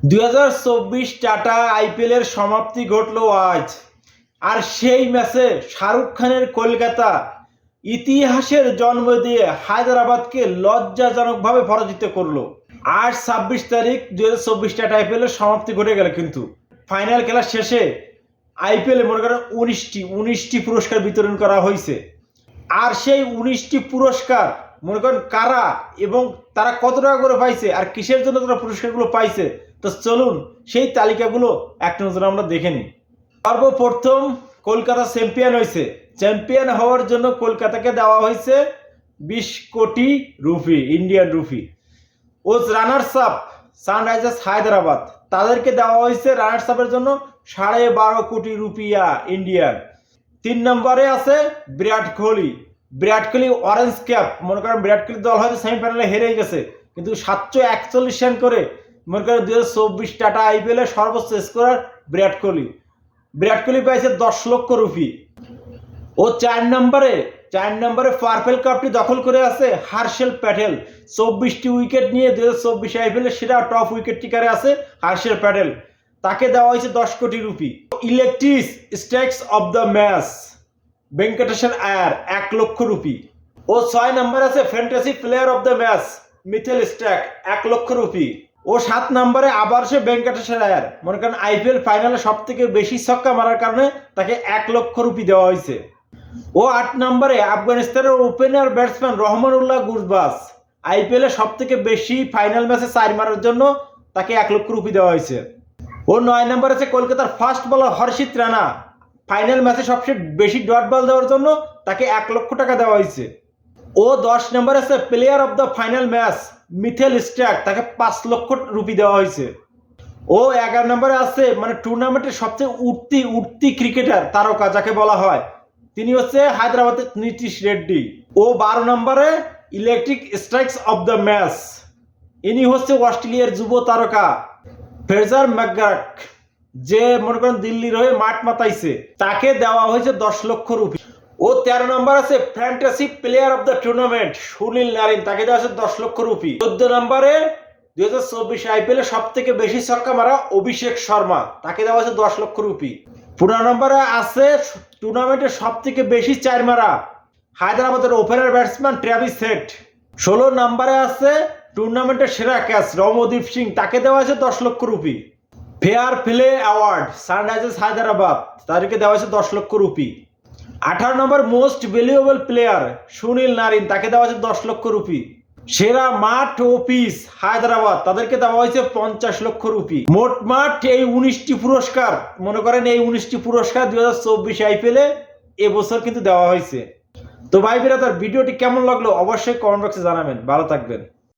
দুই হাজার চব্বিশ টাটা আইপিএল এর সমাপ্তি ঘটলো আজ। আর সেই ম্যাচে শাহরুখ খানের কলকাতা ইতিহাসের জন্ম দিয়ে হায়দ্রাবাদকে লজ্জাজনকভাবে পরাজিত করল। আজ ছাব্বিশ তারিখ দুই হাজার চব্বিশ টাটা আইপিএল এর সমাপ্তি ঘটে গেল কিন্তু। ফাইনাল খেলার শেষে আইপিএলে মনে করেন উনিশটি উনিশটি পুরস্কার বিতরণ করা হয়েছে। আর সেই উনিশটি পুরস্কার মনে করেন কারা এবং তারা কত টাকা করে পাইছে আর কিসের জন্য তারা পুরস্কারগুলো পাইছে তো চলুন সেই তালিকাগুলো একটা নজরে আমরা দেখে নিই। সর্বপ্রথম কলকাতা চ্যাম্পিয়ন হয়েছে। চ্যাম্পিয়ন হওয়ার জন্য কলকাতাকে দেওয়া হয়েছে বিশ কোটি রুপি, ইন্ডিয়ান রুপি। ও রানার্স আপ সানরাইজার্স হায়দ্রাবাদ। তাদেরকে দেওয়া হয়েছে রানার্স আপের জন্য সাড়ে বারো কোটি রুপিয়া ইন্ডিয়ান। তিন নম্বরে আছে বিরাট কোহলি। বিরাট কোহলি অরেঞ্জ ক্যাপ মনে করেন বিরাট কোহলি দল হয়তো সেমিফাইনালে হেরে গেছে। কিন্তু সাতশো একচল্লিশ রান করে মনে করেন দুই হাজার চব্বিশ টাটা আইপিএল সর্বোচ্চ স্কোরার বিরাট কোহলি। বিরাট কোহলি পাইছে দশ লক্ষ রুপি। ও চার নম্বরে চার নম্বরে পার্পেল কাপটি দখল করে আছে হার্শেল প্যাটেল। চব্বিশটি উইকেট নিয়ে দু হাজার চব্বিশ আইপিএলের সেরা টপ উইকেট টিকারে আছে হার্শেল প্যাটেল। তাকে দেওয়া হয়েছে দশ কোটি rupee. Electric strikes of the match Venkateshwar Iyer, এক লক্ষ রুপি। ও ছয় নম্বর আছে fantasy player of the match, Mitchell Starc এক লক্ষ রুপি। ও সাত নম্বরে আবার সে ভেঙ্কটেশ্বর আয়ার মনে করেন আইপিএল ফাইনালে সব থেকে বেশি ছক্কা মারার কারণে তাকে এক লক্ষ রুপি দেওয়া হয়েছে। ও আট নম্বরে আফগানিস্তানের ওপেনার ব্যাটসম্যান রহমান রহমানুল্লাহ গুরবাস আইপিএলে সব থেকে বেশি ফাইনাল ম্যাচে চার মারার জন্য তাকে এক লক্ষ রুপি দেওয়া হয়েছে। ও নয় নম্বর আছে কলকাতার ফার্স্ট বলার হর্ষিত রানা। ফাইনাল ম্যাচে সবচেয়ে বেশি ডট বল দেওয়ার জন্য তাকে এক লক্ষ টাকা দেওয়া হয়েছে। ও দশ নম্বর আছে player of the final match Mitchell Starc তাকে পাঁচ লক্ষ রুপি দেওয়া হয়েছে। ও এগারো নম্বরে আছে মানে টুর্নামেন্টের সবচেয়ে উঠতি উঠতি ক্রিকেটার তারকা, যাকে বলা হয়। তিনি হচ্ছে হায়দ্রাবাদের নীতিশ রেড্ডি। ও বারো নম্বরে electric strikes of the match ইনি হচ্ছে অস্ট্রেলিয়ার যুব তারকা, ফ্রেজার ম্যাকগ্রাক, যে মনে করেন দিল্লির হয়ে মাঠ মাতাইছে। তাকে দেওয়া হয়েছে দশ লক্ষ রুপি। ও তেরো নম্বর আছে fantasy player of the tournament Sunil Narine. তাকে দেওয়া হয়েছে দশ লক্ষ রুপি। চোদ্দ নম্বরে দুই হাজার চব্বিশ আইপিএল সব থেকে বেশি ছক্কা মারা অভিষেক শর্মা। তাকে দেওয়া হয়েছে দশ লক্ষ রুপি। পনেরো নম্বরে আছে টুর্নামেন্টে সব থেকে বেশি চার মারা হায়দ্রাবাদের ওপেনার ব্যাটসম্যান ট্রাভিস সেট। ষোলো নম্বরে আছে টুর্নামেন্টের সেরা ক্যাচ রমদীপ সিং। তাকে দেওয়া হয়েছে দশ লক্ষ rupee. Fair play award Sunrisers Hyderabad. তাদেরকে দেওয়া হয়েছে দশ লক্ষ রুপি। আঠারো নম্বর most valuable player Sunil Narine, তাকে দেওয়া হয়েছে দশ লক্ষ রুপি। সেরা মাঠ ও পিস হায়দ্রাবাদ, তাদেরকে দেওয়া হয়েছে পঞ্চাশ লক্ষ রুপি। মোট মাঠ এই উনিশটি পুরস্কার, মনে করেন এই উনিশটি পুরস্কার দুই হাজার চব্বিশ আইপিএলে এবছর কিন্তু দেওয়া হয়েছে। তো ভাই তার ভিডিওটি কেমন লাগল অবশ্যই কমেন্ট বক্সে জানাবেন। ভালো থাকবেন।